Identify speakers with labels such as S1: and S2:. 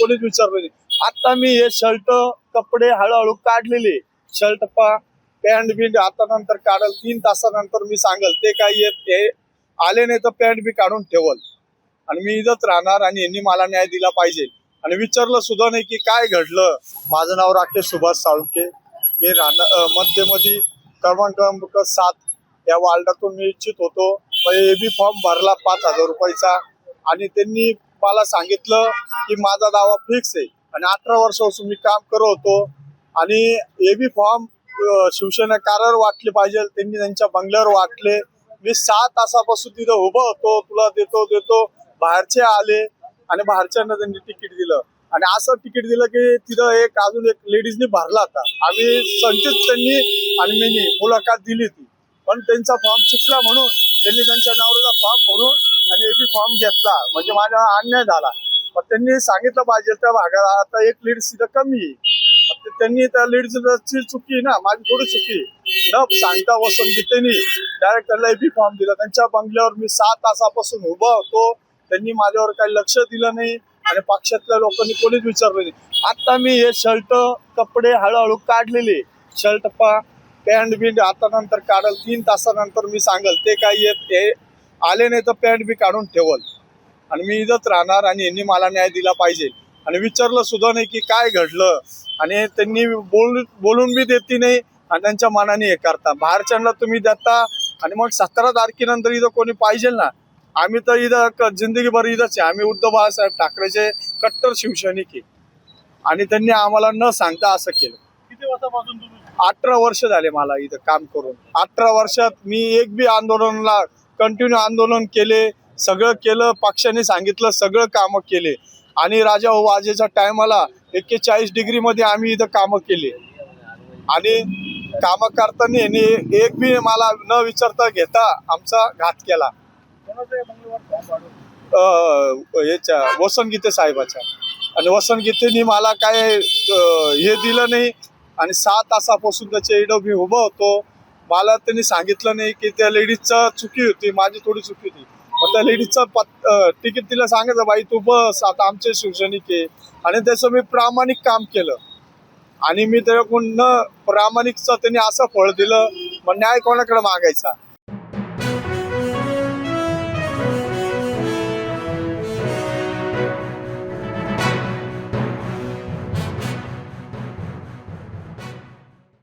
S1: कोणीच विचारलं नाही. आता मी हे शर्ट कपडे हळूहळू काढलेले. शर्ट पा पॅन्ट बिंट आता नंतर काढल तीन तासानंतर मी सांगल ते काय येत हे आले नाही तर पॅन्ट बी काढून ठेवल. आणि मी इथंच राहणार आणि यांनी मला न्याय दिला पाहिजे. आणि विचारलं सुद्धा नाही की काय घडलं. माझं नाव राकेश सुभाष साळुंके मी राहणार मध्यमध्ये क्रमांक सात या वार्डातून मी इच्छित होतो. ए बी फॉर्म भरला पाच हजार रुपयाचा. आणि त्यांनी मला सांगितलं की माझा दावा फिक्स आहे. आणि अठरा वर्षापासून मी काम करत होतो. आणि ए बी फॉर्म शिवसेना कारवर वाटले पाहिजे त्यांनी त्यांच्या बंगल्यावर वाटले. मी सहा तासापासून तिथं उभं होतो तुला देतो देतो. बाहेरचे आले आणि बाहेरच्यांना त्यांनी तिकीट दिलं. आणि असं तिकीट दिलं की तिथं एक अजून एक लेडीजने भरला होता. आम्ही संचित त्यांनी आणि मी मुलाखत दिली ती पण त्यांचा फॉर्म चुकला म्हणून त्यांनी त्यांच्या नवऱ्याचा फॉर्म भरून आणि एबी फॉर्म घेतला. म्हणजे माझा अन्याय झाला. मग त्यांनी सांगितलं पाहिजे त्या भागाला आता एक लीड तिथं कमी आहे. त्यांनी त्या लीडची चुकी ना माझी थोडी चुकी न सांगता वसंत त्यांनी डायरेक्ट त्याला एबी फॉर्म दिला. त्यांच्या बंगल्यावर मी सात तासापासून उभा होतो. त्यांनी माझ्यावर काही लक्ष दिलं नाही. आणि पक्षातल्या लोकांनी कोणीच विचारलं नाही. आता मी हे शर्ट कपडे हळूहळू काढलेले. शर्ट पा पॅन्ट बिंट आता नंतर काढल. तीन तासानंतर मी सांगल ते काय येत हे आले नाही तर पॅन्ट बी काढून ठेवल. आणि मी इथंच राहणार आणि यांनी मला न्याय दिला पाहिजे. आणि विचारलं सुद्धा नाही की काय घडलं. आणि त्यांनी बोल बोलून बी देते नाही आणि त्यांच्या मनाने हे करता. बाहेरच्यांना तुम्ही देता आणि मग सतरा तारखेनंतर इथं कोणी पाहिजे ना? आम्ही तर इथं जिंदगीभर इथंच आहे. आम्ही उद्धव बाळासाहेब ठाकरेचे कट्टर शिवसैनिक आहे. आणि त्यांनी आम्हाला न सांगता असं केलं.
S2: किती वर्षापासून
S1: अठरा वर्ष झाले मला इथं काम करून. अठरा वर्षात मी एक बी आंदोलनला कंटिन्यू आंदोलन केले सगळं केलं पक्षाने सांगितलं सगळं कामं केले. आणि राजा हो, वाजेच्या टायमाला एक्केचाळीस डिग्रीमध्ये आम्ही इथं कामं केली. आणि कामं करताना एक बी मला न विचारता घेता आमचा घात केला. याच्या वसंतगीते साहेबाच्या. आणि वसनगीतेनी मला काय हे दिलं नाही. आणि सहा तासापासून त्याच्या इडो मी उभं होतो. मला त्यांनी सांगितलं नाही की त्या लेडीजचा चुकी होती माझी थोडी चुकी होती. मग त्या लेडीजचं तिकीट तिला सांगायचं बाई तू बस आता आमचे शिवसैनिक आहे. आणि त्याचं मी प्रामाणिक काम केलं. आणि मी त्याच्याकडून न प्रामाणिकचं त्यांनी असं फळ दिलं मग न्याय कोणाकडे मागायचा?